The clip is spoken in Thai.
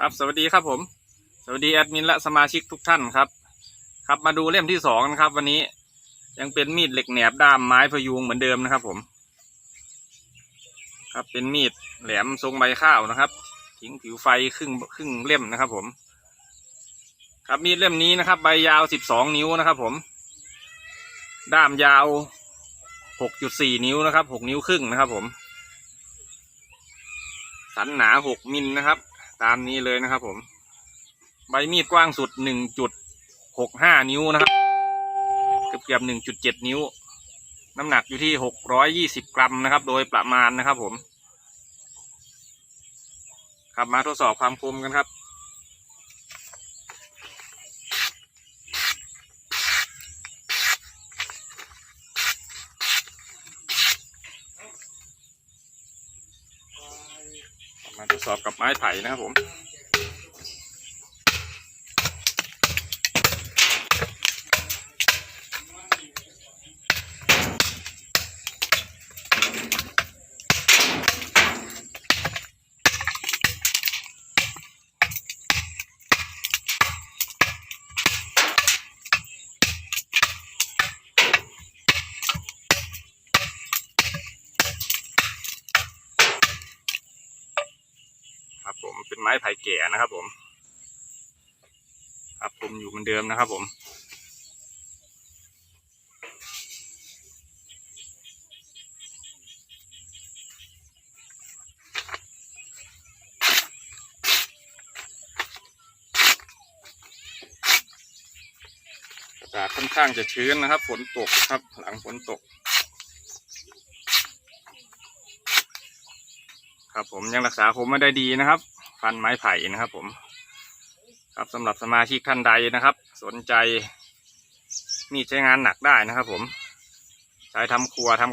ครับสวัสดีครับผม สวัสดีแอดมินและสมาชิกทุกท่านครับ ครับมาดูเล่มที่สองนะครับ วันนี้ยังเป็นมีดเหล็กแหนบด้ามไม้พยุงเหมือนเดิมนะครับ ผม ครับเป็นมีดแหลมทรงใบข้าวนะครับ ทิ้งผิวไฟครึ่งครึ่งเล่มนะครับ ผม ครับมีดเล่มนี้นะครับ ใบยาวสิบสองนิ้วนะครับ ผม ด้ามยาวหกจุดสี่นิ้วนะครับหกนิ้วครึ่งนะครับ ผม สันหนาหกมิลนะครับ ตามนี้เลยนะครับ ผม ใบมีดกว้างสุดหนึ่งจุดหกห้านิ้วนะครับ เกือบเกือบหนึ่งจุดเจ็ดนิ้ว น้ำหนักอยู่ที่หกร้อยยี่สิบกรัมนะครับ โดยประมาณนะครับ ผม ครับมาทดสอบความคมกันครับ ทดสอบกับไม้ไผ่นะครับผม ครับผมเป็นไม้ไผ่แก่นะครับผม ครับผมอยู่เหมือนเดิมนะครับผมอากาศค่อนข้างจะชื้นนะครับ ฝนตกครับ หลังฝนตก ครับผมยังรักษาผมไม่ได้ดีนะครับ ฟันไม้ไผ่นะครับผม ครับสำหรับสมาชิกท่านใดนะครับ สนใจ มีใช้งานหนักได้นะครับผม ใช้ทำครัวทำกับ